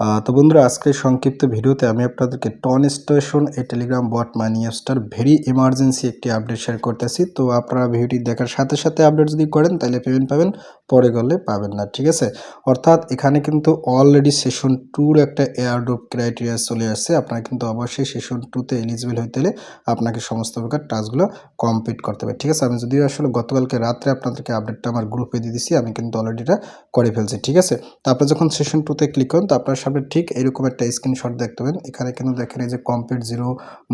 তো বন্ধুরা আজকে সংক্ষিপ্ত ভিডিওতে আমি আপনাদেরকে টন স্টেশন এই টেলিগ্রাম বট মানি অ্যাপসটার ভেরি এমার্জেন্সি একটি আপডেট শেয়ার করতেছি। তো আপনারা ভিডিওটি দেখার সাথে সাথে আপডেট যদি করেন, তাহলে পেমেন্ট পাবেন, পরে গেলে পাবেন না, ঠিক আছে? অর্থাৎ এখানে কিন্তু অলরেডি সেশন টুর একটা এয়ার এয়ারড্রপ ক্রাইটেরিয়া চলে আসছে। আপনারা কিন্তু অবশ্যই সেশন টুতে এলিজিবল হইতে হলে আপনাকে সমস্ত প্রকার টাস্কগুলো কমপ্লিট করতে হবে, ঠিক আছে? আমি যদিও আসলে গতকালকে রাত্রে আপনাদেরকে আপডেটটা আমার গ্রুপে দিয়ে দিছি, আমি কিন্তু অলরেডি এটা করে ফেলছি, ঠিক আছে? তো আপনি যখন সেশন টুতে ক্লিক করেন, তো আপনার সামনে ঠিক এরকম একটা স্ক্রিনশট দেখতে পাবেন। এখানে কিন্তু দেখেন এই যে কমপ্লিট জিরো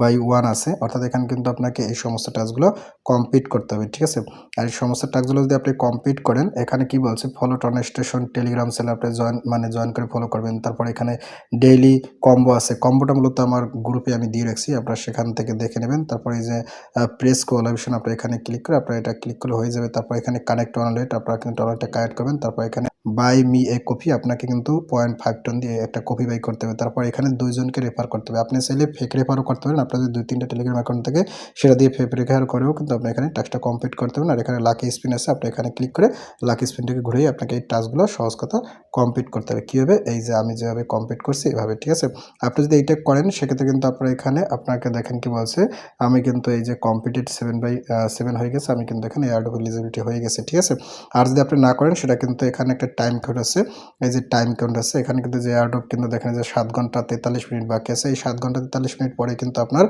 বাই ওয়ান আছে। অর্থাৎ এখানে কিন্তু আপনাকে এই সমস্ত টাস্কগুলো কমপ্লিট করতে হবে, ঠিক আছে? আর এই সমস্ত টাস্কগুলো যদি আপনি কমপ্লিট করেন, এখানে কি বলছে? ফলো টন স্টেশন টেলিগ্রাম সেলে আপনি জয়েন মানে জয়েন করে ফলো করবেন। তারপর এখানে ডেইলি কম্বো আছে। কম্বোটা মূলত আমার গ্রুপে আমি দিয়ে রাখছি। আপনারা সেখান থেকে দেখে নেবেন। তারপর এই যে প্রেস কোলাবিশন আপনার এখানে ক্লিক করে আপনার এটা ক্লিক করলে হয়ে যাবে। তারপর এখানে কানেক্ট ওয়ালেট আপনারা কিন্তু ওয়ালেটটা কানেক্ট করবেন। তারপর এখানে বাই মি এ কপি আপনাকে কিন্তু পয়েন্ট ফাইভ টন দিয়ে একটা কপি বাই করতে হবে। তারপর এখানে দুইজনকে রেফার করতে হবে। আপনি চাইলে ফেক রেফারও করতে পারেন। আপনার যদি দুই তিনটা টেলিগ্রাম অ্যাকাউন্ট থেকে সেটা দিয়ে ফেক রেফার করেও কিন্তু আপনি এখানে টাস্কটা কমপ্লিট করতে পারেন। আর এখানে লাকি স্পিন আছে। আপনি এখানে ক্লিক করে লাকি স্পিনটাকে ঘুরেই আপনাকে এই টাস্কগুলো সহজ কথা কমপ্লিট করতে হবে। কীভাবে এই যে আমি যেভাবে কমপ্লিট করছি, এভাবে, ঠিক আছে? আপনি যদি এইটা করেন, সেক্ষেত্রে কিন্তু আপনার এখানে আপনাকে দেখেন কি বলছে, আমি কিন্তু এই যে কমপ্লিটেড সেভেন বাই সেভেন হয়ে গেছে, আমি কিন্তু এখানে এয়ারডোব এলিজিবিলিটি হয়ে গেছে, ঠিক আছে? আর যদি আপনি না করেন, সেটা কিন্তু এখানে একটা টাইম কোড আছে। এই যে টাইম কাউন্ট আছে, এখানে কিন্তু যে এয়ারড্রপ কিন্তু দেখেন যে সাত ঘণ্টা তেতাল্লিশ মিনিট বাকি আছে। এই সাত ঘণ্টা তেতাল্লিশ মিনিট পরে কিন্তু আপনার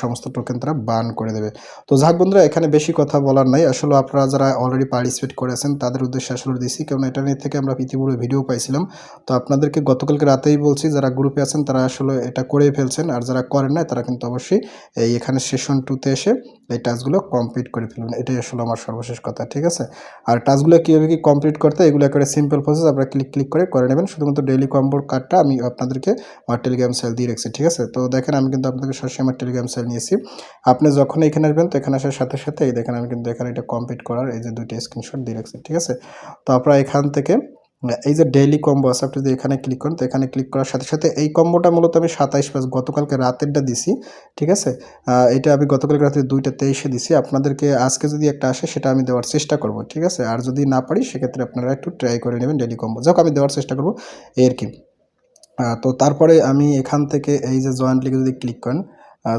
সমস্ত টোকেন তারা বান করে দেবে। তো যাক বন্ধুরা, এখানে বেশি কথা বলার নাই। আসলে আপনারা যারা অলরেডি পার্টিসিপেট করেছেন, তাদের উদ্দেশ্যে আসলে দিছি। কারণ এটা নিয়ে থেকে আমরা ইতিপূর্বে ভিডিও পাইছিলাম। তো আপনাদেরকে গতকালকে রাতেই বলছি, যারা গ্রুপে আছেন তারা আসলে এটা করেই ফেলছেন, আর যারা করেন না তারা কিন্তু অবশ্যই এই এখানে সেশন টুতে এসে এই টাস্কগুলো কমপ্লিট করে ফেলবেন। এটাই আসলে আমার সর্বশেষ কথা, ঠিক আছে? আর টাস্কগুলো কীভাবে কি কমপ্লিট করতে এগুলো করে সিম্পল প্রসেস আপনারা ক্লিক ক্লিক করে করে নেবেন। শুধুমাত্র ডেইলি কম্বোর কার্ডটা আমি আপনাদেরকে আমার টেলিগ্রাম সেল দিয়ে রেখেছি, ঠিক আছে? তো দেখেন আমি কিন্তু আপনাদেরকে সরাসরি আমার টেলিগ্রাম সেল নিয়েছি। আপনি যখন এখানে আসবেন তো এখানে আসার সাথে সাথে, এই দেখেন আমি কিন্তু এখানে এটা কমপ্লিট করার এই যে দুইটা স্ক্রিনশট দিয়ে রাখছি, ঠিক আছে? তো আপনারা এখান থেকে এই যে ডেইলি কম্বো আছে, আপনি যদি এখানে ক্লিক করেন, তো এখানে ক্লিক করার সাথে সাথে এই কম্বোটা মূলত আমি সাতাইশ প্লাস গতকালকে রাতেরটা দিছি, ঠিক আছে? এটা আমি গতকালকে রাতে দুইটা তেইশে দিছি। আপনাদেরকে আজকে যদি একটা আসে, সেটা আমি দেওয়ার চেষ্টা করব, ঠিক আছে? আর যদি না পারি, সেক্ষেত্রে আপনারা একটু ট্রাই করে নেবেন ডেইলি কম্বো যাক আমি দেওয়ার চেষ্টা করব এই আর কি তো তারপরে আমি এখান থেকে এই যে জয়েন্ট লিগে যদি ক্লিক করেন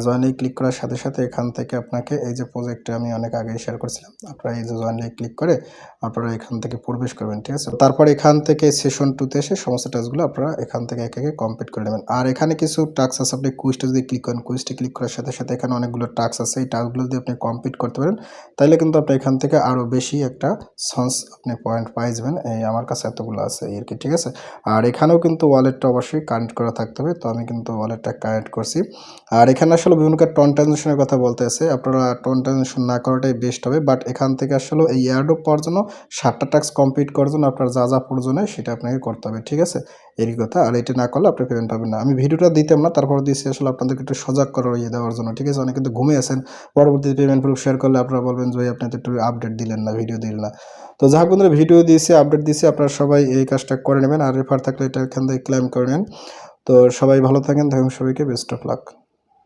জয়েন ক্লিক করার সাথে সাথে এখান থেকে আপনাকে এই যে প্রজেক্টটা আমি অনেক আগে শেয়ার করেছিলাম, আপনারা এই যে জয়েন ক্লিক করে আপনারা এখান থেকে প্রবেশ করবেন, ঠিক আছে? তারপর এখান থেকে সেশন টুতে এসে সমস্ত টাস্কগুলো আপনারা এখান থেকে একে একে কমপ্লিট করে নেবেন। আর এখানে কিছু টাস্ক আছে, আপনি কুইজটা যদি ক্লিক করেন কুইজটা ক্লিক করার সাথে সাথে এখানে অনেকগুলো টাস্ক আছে, এই টাস্কগুলো যদি আপনি কমপ্লিট করতে পারেন, তাহলে কিন্তু আপনি এখান থেকে আরও বেশি একটা সন্স আপনি পয়েন্ট পাই যাবেন। এই আমার কাছে এতগুলো আছে আর কি, ঠিক আছে? আর এখানেও কিন্তু ওয়ালেটটা অবশ্যই কানেক্ট করা থাকতে হবে, তো আমি কিন্তু ওয়ালেটটা কানেক্ট করছি। আর এখানে আসলে বিভিন্ন টন ট্রানজেকশনের কথা বলতে আছে, আপনারা টন ট্রানজেকশন না করাটাই বেস্ট হবে বাট এখান থেকে আসলে এই এয়ারডোপ পাওয়ার জন্য, সাতটা টাস্ক কমপ্লিট করার জন্য আপনার যা যা প্রয়োজন হয় সেটা আপনাকে করতে হবে, ঠিক আছে? এরই কথা, আর এটা না করলে আপনি পেমেন্ট পাবেন না। আমি ভিডিওটা দিতাম না, তারপর দিয়েছি আসলে আপনাদেরকে একটু সজাগ করার ইয়ে দেওয়ার জন্য, ঠিক আছে? অনেকে কিন্তু ঘুমিয়ে আছেন পরবর্তীতে পেমেন্ট প্রুফ শেয়ার করলে আপনারা বলবেন যে আপনি একটু আপডেট দিলেন না ভিডিও দিলেন না। তো যাই হোক বন্ধুরা ভিডিও দিয়েছি আপডেট দিয়েছি, আপনারা সবাই এই কাজটা করে নেবেন, আর রেফার থাকলে এটা এখান থেকে ক্লেম করে নেন। তো সবাই ভালো থাকেন থাকুন সবাইকে বেস্ট অফ লাক